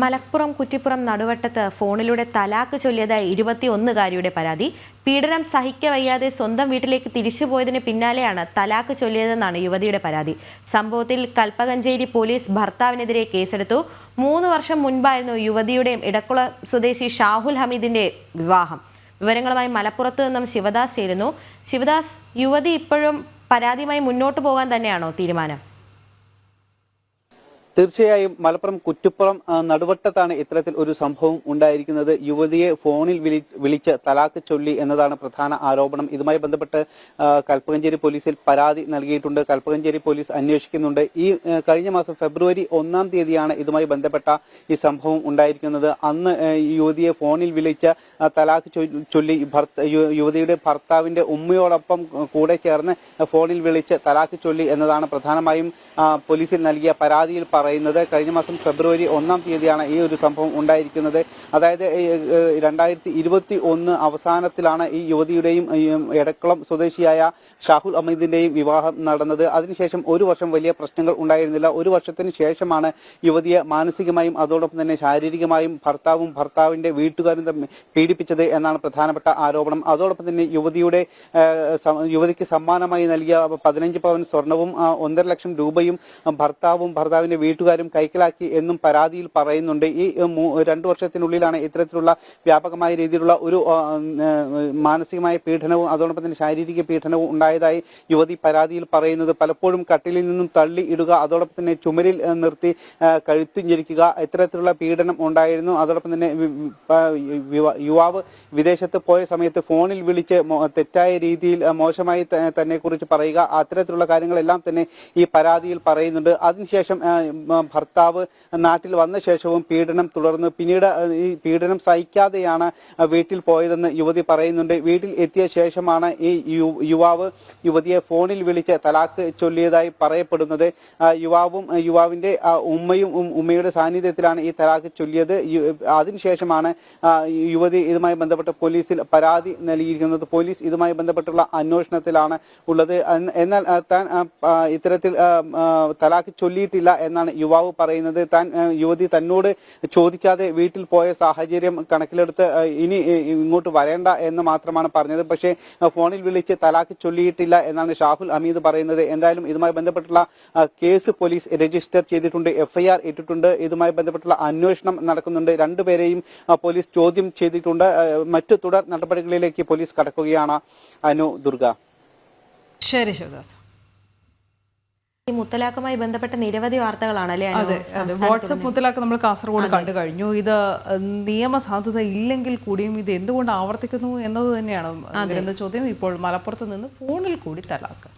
മലപ്പുറം കുറ്റിപ്പുറം നടുവട്ടത്ത് ഫോണിലൂടെ തലാക്ക് ചൊല്ലിയതായി ഇരുപത്തിയൊന്നുകാരിയുടെ പരാതി. പീഡനം സഹിക്കവയ്യാതെ സ്വന്തം വീട്ടിലേക്ക് തിരിച്ചുപോയതിന് പിന്നാലെയാണ് തലാക്ക് ചൊല്ലിയതെന്നാണ് യുവതിയുടെ പരാതി. സംഭവത്തിൽ കൽപ്പകഞ്ചേരി പോലീസ് ഭർത്താവിനെതിരെ കേസെടുത്തു. മൂന്ന് വർഷം മുൻപായിരുന്നു യുവതിയുടെയും ഇടക്കുള സ്വദേശി ഷാഹുൽ ഹമീദിന്റെ വിവാഹം. വിവരങ്ങളുമായി മലപ്പുറത്ത് നിന്നും ശിവദാസ് ചേരുന്നു. ശിവദാസ് യുവതി ഇപ്പോഴും പരാതിയുമായി മുന്നോട്ട് പോകാൻ തന്നെയാണോ തീരുമാനം? തീർച്ചയായും മലപ്പുറം കുറ്റിപ്പുറം നടുവട്ടത്താണ് ഇത്തരത്തിൽ ഒരു സംഭവം ഉണ്ടായിരിക്കുന്നത്. യുവതിയെ ഫോണിൽ വിളി വിളിച്ച് തലാക്ക് ചൊല്ലി എന്നതാണ് പ്രധാന ആരോപണം. ഇതുമായി ബന്ധപ്പെട്ട് കൽപ്പകഞ്ചേരി പോലീസിൽ പരാതി നൽകിയിട്ടുണ്ട്. കൽപ്പകഞ്ചേരി പോലീസ് അന്വേഷിക്കുന്നുണ്ട്. ഈ കഴിഞ്ഞ മാസം ഫെബ്രുവരി ഒന്നാം തീയതിയാണ് ഇതുമായി ബന്ധപ്പെട്ട ഈ സംഭവം ഉണ്ടായിരിക്കുന്നത്. അന്ന് യുവതിയെ ഫോണിൽ വിളിച്ച് തലാക്ക് ചൊല്ലി യുവതിയുടെ ഭർത്താവിന്റെ ഉമ്മയോടൊപ്പം കൂടെ ചേർന്ന് ഫോണിൽ വിളിച്ച് തലാക്ക് ചൊല്ലി എന്നതാണ് പ്രധാനമായും പോലീസിൽ നൽകിയ പരാതിയിൽ പറയുന്നത് കഴിഞ്ഞ മാസം ഫെബ്രുവരി ഒന്നാം തീയതിയാണ് ഈ ഒരു സംഭവം ഉണ്ടായിരിക്കുന്നത്. അതായത് രണ്ടായിരത്തി ഇരുപത്തി ഒന്ന് അവസാനത്തിലാണ് ഈ യുവതിയുടെയും എടക്കുളം സ്വദേശിയായ ഷാഹുൽ അമീദിന്റെയും വിവാഹം നടന്നത്. അതിനുശേഷം ഒരു വർഷം വലിയ പ്രശ്നങ്ങൾ ഉണ്ടായിരുന്നില്ല. ഒരു വർഷത്തിന് ശേഷമാണ് യുവതിയെ മാനസികമായും അതോടൊപ്പം തന്നെ ശാരീരികമായും ഭർത്താവും ഭർത്താവിന്റെ വീട്ടുകാരും തമ്മിൽ പീഡിപ്പിച്ചത് എന്നാണ് പ്രധാനപ്പെട്ട ആരോപണം. അതോടൊപ്പം തന്നെ യുവതിയുടെ യുവതിക്ക് സമ്മാനമായി നൽകിയ പതിനഞ്ച് പവൻ സ്വർണവും ഒന്നര ലക്ഷം രൂപയും ഭർത്താവും ഭർത്താവിന്റെ വീട്ടുകാരും കൈക്കലാക്കി എന്നും പരാതിയിൽ പറയുന്നുണ്ട്. ഈ രണ്ടു വർഷത്തിനുള്ളിലാണ് ഇത്തരത്തിലുള്ള വ്യാപകമായ രീതിയിലുള്ള ഒരു മാനസികമായ പീഡനവും അതോടൊപ്പം തന്നെ ശാരീരിക പീഡനവും ഉണ്ടായതായി യുവതി പരാതിയിൽ പറയുന്നത്. പലപ്പോഴും കട്ടിലിൽ നിന്നും തള്ളി ഇടുക അതോടൊപ്പം തന്നെ ചുമരിൽ നിർത്തി ആ, ഞെരിക്കുക ഇത്തരത്തിലുള്ള പീഡനം ഉണ്ടായിരുന്നു. അതോടൊപ്പം തന്നെ യുവാവ് വിദേശത്ത് പോയ സമയത്ത് ഫോണിൽ വിളിച്ച് തെറ്റായ രീതിയിൽ മോശമായി തന്നെ കുറിച്ച് പറയുക അത്തരത്തിലുള്ള കാര്യങ്ങളെല്ലാം തന്നെ ഈ പരാതിയിൽ പറയുന്നുണ്ട്. അതിനുശേഷം ഭർത്താവ് നാട്ടിൽ വന്ന ശേഷവും പീഡനം തുടർന്ന് പിന്നീട് ഈ പീഡനം സഹിക്കാതെയാണ് വീട്ടിൽ പോയതെന്ന് യുവതി പറയുന്നുണ്ട്. വീട്ടിൽ എത്തിയ ശേഷമാണ് ഈ യുവാവ് യുവതിയെ ഫോണിൽ വിളിച്ച് തലാക്ക് ചൊല്ലിയതായി പറയപ്പെടുന്നത്. യുവാവും യുവാവിന്റെ ഉമ്മയും ഉമ്മയുടെ സാന്നിധ്യത്തിലാണ് ഈ തലാക്ക് ചൊല്ലിയത്. അതിനുശേഷമാണ് യുവതി ഇതുമായി ബന്ധപ്പെട്ട് പോലീസിൽ പരാതി നൽകിയിരിക്കുന്നത്. പോലീസ് ഇതുമായി ബന്ധപ്പെട്ടുള്ള അന്വേഷണത്തിലാണ് ഉള്ളത്. എന്നാൽ താൻ ഇത്തരത്തിൽ തലാക്ക് ചൊല്ലിയിട്ടില്ല എന്നാണ് യുവാവ് പറയുന്നത് താൻ യുവതി തന്നോട് ചോദിക്കാതെ വീട്ടിൽ പോയ സാഹചര്യം കണക്കിലെടുത്ത് ഇനി ഇങ്ങോട്ട് വരേണ്ട എന്ന് മാത്രമാണ് പറഞ്ഞത്. പക്ഷേ ഫോണിൽ വിളിച്ച് തലാക്ക് ചൊല്ലിയിട്ടില്ല എന്നാണ് ഷാഹുൽ അമീദ് പറയുന്നത്. എന്തായാലും ഇതുമായി ബന്ധപ്പെട്ടുള്ള കേസ് പോലീസ് രജിസ്റ്റർ ചെയ്തിട്ടുണ്ട് എഫ്ഐആർ ഇട്ടിട്ടുണ്ട്. ഇതുമായി ബന്ധപ്പെട്ടുള്ള അന്വേഷണം നടക്കുന്നുണ്ട്. രണ്ടുപേരെയും പോലീസ് ചോദ്യം ചെയ്തിട്ടുണ്ട്. മറ്റു തുടർ നടപടികളിലേക്ക് പോലീസ് കടക്കുകയാണ്. അനു ദുർഗ. ശരി ശിവദാസ്. ഈ മുത്തലാഖുമായി ബന്ധപ്പെട്ട നിരവധി വാർത്തകളാണ് അല്ലേ അതെ അതെ. വാട്സപ്പ് മുത്തലാഖ് നമ്മൾ കാസർഗോഡ് കണ്ടു കഴിഞ്ഞു. ഇത് നിയമസാധുത ഇല്ലെങ്കിൽ കൂടിയും ഇത് എന്തുകൊണ്ട് ആവർത്തിക്കുന്നു എന്നത് തന്നെയാണ് വരുന്ന ചോദ്യം ഇപ്പോൾ മലപ്പുറത്ത് നിന്ന് ഫോണിൽ കൂടി തലാക്ക്